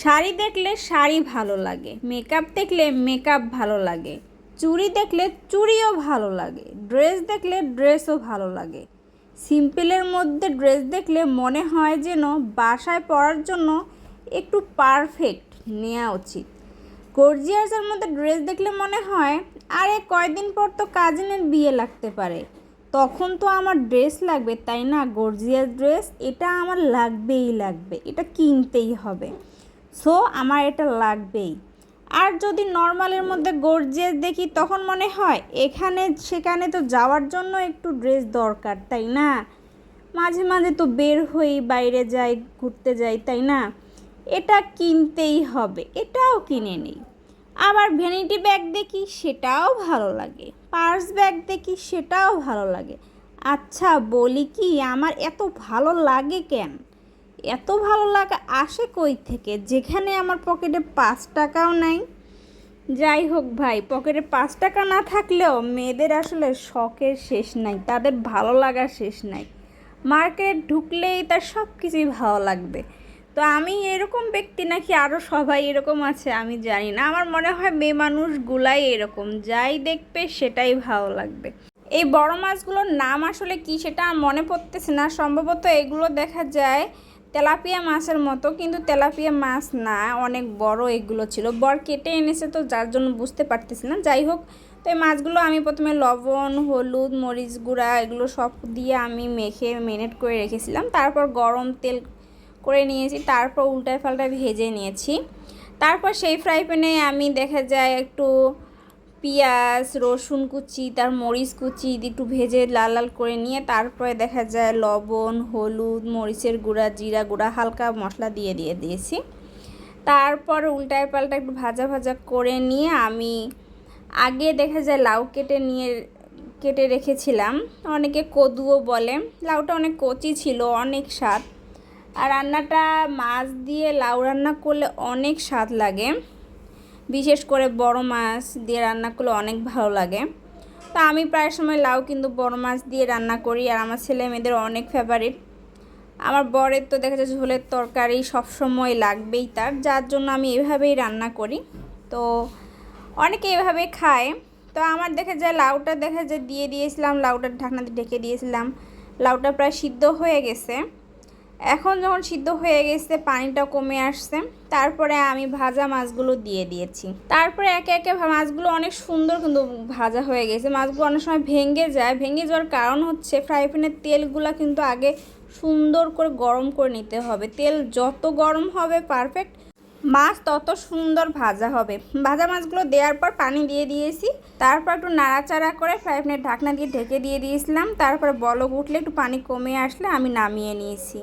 শাড়ি দেখলে শাড়ি ভালো লাগে মেকআপ দেখলে মেকআপ ভালো লাগে, চুড়ি দেখলে চুড়িও ভালো লাগে ড্রেস দেখলে ড্রেসও ভালো লাগে। সিম্পলের মধ্যে ড্রেস দেখলে মনে হয় যেন বাসায় পরার জন্য একটু পারফেক্ট নেওয়া উচিত। গর্জিয়াসের মধ্যে ড্রেস দেখলে মনে হয়, আরে কয়দিন পর তো কাজিনের বিয়ে লাগতে পারে। তখন তো আমার ড্রেস লাগবে, তাই না? গর্জিয়াস ড্রেস এটা আমার লাগবেই লাগবে, এটা কিনতেই হবে। সো আমার এটা লাগবেই। আর যদি নর্মালের মধ্যে গর্জিয়াস দেখি, তখন মনে হয় এখানে, সেখানে তো যাওয়ার জন্য একটু ড্রেস দরকার, তাই না? মাঝে মাঝে তো বের হই, বাইরে যাই, ঘুরতে যাই, তাই না? এটা কিনতেই হবে, এটাও কিনে নিই। আবার ভ্যানিটি ব্যাগ দেখি, সেটাও ভালো লাগে। পার্স ব্যাগ দেখি, সেটাও ভালো লাগে। আচ্ছা বলি কি, আমার এত ভালো লাগে কেন? এত ভালো লাগা আসে কই থেকে? যেখানে আমার পকেটে পাঁচ টাকাও নাই। যাই হোক ভাই, পকেটে পাঁচ টাকা না থাকলেও মেয়েদের আসলে শখের শেষ নাই, তাদের ভালো লাগার শেষ নাই। মার্কেট ঢুকলেই তার সব কিছুই ভালো লাগবে। তো আমি এরকম ব্যক্তি নাকি আরও সবাই এরকম আছে, আমি জানি না। আমার মনে হয় মেয়ে মানুষগুলাই এরকম, যাই দেখবে সেটাই ভালো লাগবে। এই বড় মাছগুলোর নাম আসলে কি সেটা মনে পড়তেছে না। সম্ভবত এগুলো দেখা যায় তেলাপিয়া মাছের মতো, কিন্তু তেলাপিয়া মাছ না, অনেক বড় এগুলো ছিল। বর কেটে এনেছে তো, যার জন্য বুঝতে পারতেছি না। যাই হোক, তো এই মাছগুলো আমি প্রথমে লবণ, হলুদ, মরিচ গুঁড়া এগুলো সব দিয়ে আমি মেখে মেনেট করে রেখেছিলাম। তারপর গরম তেল করে নিয়েছি, তারপর উল্টায় পাল্টায় ভেজে নিয়েছি। তারপর সেই ফ্রাই প্যানে আমি দেখা যায় একটু পেঁয়াজ, রসুন কুচি, তার মরিচ কুচি একটু ভেজে লাল লাল করে নিয়ে তারপরে দেখা যায় লবণ, হলুদ, মরিচের গুঁড়া, জিরা গুঁড়া, হালকা মশলা দিয়ে দিয়ে দিয়েছি। তারপর উল্টায় পাল্টা একটু ভাজা ভাজা করে নিয়ে আমি আগে দেখা যায় লাউ কেটে নিয়ে, কেটে রেখেছিলাম। অনেকে কদুও বলে। লাউটা অনেক কচি ছিল, অনেক স্বাদ। আর রান্নাটা মাছ দিয়ে লাউ রান্না করলে অনেক স্বাদ লাগে। বিশেষ করে বড় মাছ দিয়ে রান্না করলে অনেক ভালো লাগে। তা আমি প্রায় সময় লাউ কিন্তু বড় মাছ দিয়ে রান্না করি আর আমার ছেলে মেয়েদের অনেক ফেভারিট আমার বরের তো দেখা যায় ঝোলের তরকারি সবসময় লাগবেই তার, যার জন্য আমি এভাবেই রান্না করি। তো অনেকে এভাবে খায়। তো আমার দেখা যায় লাউটা দেখা যায় দিয়ে দিয়েছিলাম, লাউটার ঢাকনাতে ঢেকে দিয়েছিলাম। লাউটা প্রায় সিদ্ধ হয়ে গেছে। এখন যখন সিদ্ধ হয়ে গেছে, পানিটা কমে আসছে, তারপরে আমি ভাজা মাছগুলো দিয়ে দিয়েছি। তারপরে একে একে মাছগুলো অনেক সুন্দর কিন্তু ভাজা হয়ে গেছে। মাছগুলো অনেক সময় ভেঙে যায়। ভেঙে যাওয়ার কারণ হচ্ছে ফ্রাই প্যানের তেলগুলো কিন্তু আগে সুন্দর করে গরম করে নিতে হবে। তেল যত গরম হবে পারফেক্ট মাছ তত সুন্দর ভাজা হবে। ভাজা মাছগুলো দেওয়ার পর পানি দিয়ে দিয়েছি। তারপর একটু নাড়াচাড়া করে ফ্রাই প্যানের ঢাকনা দিয়ে ঢেকে দিয়ে দিয়েছিলাম। তারপর বলক উঠলে একটু পানি কমে আসলে আমি নামিয়ে নিয়েছি।